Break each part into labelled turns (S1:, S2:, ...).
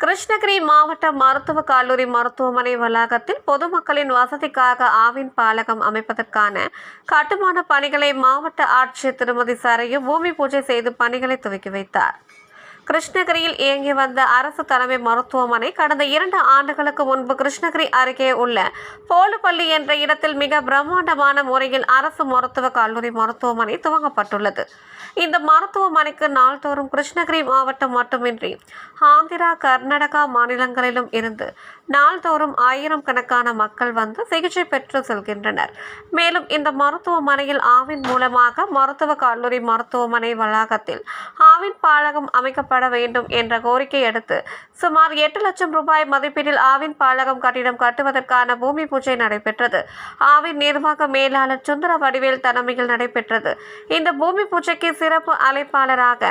S1: கிருஷ்ணகிரி மாவட்ட மருத்துவக் கல்லூரி மருத்துவமனை வளாகத்தில் பொதுமக்களின் வசதிக்காக ஆவின் பாலகம் அமைப்பதற்கான கட்டுமான பணிகளை மாவட்ட ஆட்சியர் திருமதி சரையு பூமி பூஜை செய்து பணிகளை துவக்கி வைத்தார். கிருஷ்ணகிரியில் இயங்கி வந்த அரசு தலைமை மருத்துவமனை கடந்த இரண்டு ஆண்டுகளுக்கு முன்பு கிருஷ்ணகிரி அருகே உள்ள போலுப்பள்ளி என்ற இடத்தில் மிக பிரம்மாண்டமான முறையில் அரசு மருத்துவக் கல்லூரி மருத்துவமனை துவங்கப்பட்டுள்ளது. இந்த மருத்துவமனைக்கு நாள்தோறும் கிருஷ்ணகிரி மாவட்டம் மட்டுமின்றி ஆந்திரா கர்நாடகா மாநிலங்களிலும் இருந்து நாள்தோறும் ஆயிரம் கணக்கான மக்கள் வந்து சிகிச்சை பெற்று செல்கின்றனர். மேலும் இந்த மருத்துவமனையில் ஆவின் மூலமாக மருத்துவ கல்லூரி மருத்துவமனை வளாகத்தில் ஆவின் பாலகம் அமைக்கப்பட வேண்டும் என்ற கோரிக்கை அடுத்து சுமார் எட்டு லட்சம் ரூபாய் மதிப்பீட்டில் ஆவின் பாலகம் கட்டிடம் கட்டுவதற்கான பூமி பூஜை நடைபெற்றது. ஆவின் நிர்வாக மேலாளர் சுந்தர வடிவேல் தலைமையில் நடைபெற்றது. இந்த பூமி பூஜைக்கு சிறப்பு அழைப்பாளராக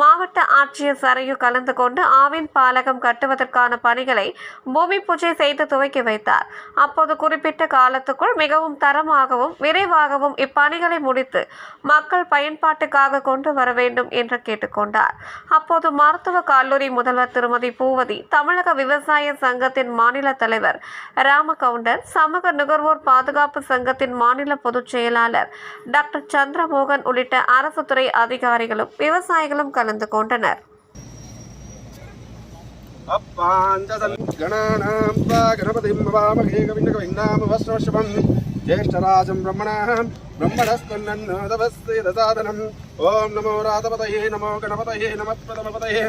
S1: மாவட்ட ஆட்சியர் சரையு கலந்து கொண்டு ஆவின் பாலகம் கட்டுவதற்கான பணிகளை பூமி பூஜை செய்து துவக்கி வைத்தார். அப்போது குறிப்பிட்ட காலத்துக்குள் மிகவும் தரமாகவும் விரைவாகவும் இப்பணிகளை முடித்து மக்கள் பயன்பாட்டுக்காக கொண்டு வர வேண்டும் என்று கேட்டுக்கொண்டார். அப்போது மருத்துவ கல்லூரி முதல்வர் திருமதி பூவதி தமிழக விவசாய சங்கத்தின் மாநில தலைவர் ராமகவுண்டர் சமூக நுகர்வோர் பாதுகாப்பு சங்கத்தின் மாநில பொதுச் செயலாளர் டாக்டர் சந்திரமோகன் உள்ளிட்ட அரசு துறை அதிகாரிகளும் விவசாயிகளும் கலந்து கொண்டனர்
S2: अप्पाञ्चदन् गणानां वा गणपतिं भवामहे कविन्दकविन्नामवस्त्रवशपम् ज्येष्ठराजं ब्रह्मणाः ब्रह्मणस्तन्नन्नोदवस्य दसादनम् ॐ नमो राधपतये नमो गणपतये नमः प्रथमपतये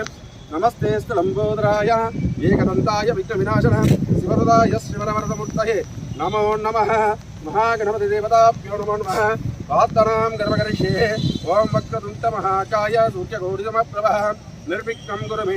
S2: नमस्ते स्थलम्बोदराय एकदन्ताय विघ्नविनाशनः शिवरदाय शिवरवरदमूर्तये नमो नमः महागणपतिदेवताभ्यो नमो नमः ఆత్తనాం గర్వకరిషే ఓం వక్రదుంత మహాకాయ సూర్యగౌరితమ ప్రభా నిర్విఘ్నం గురమే.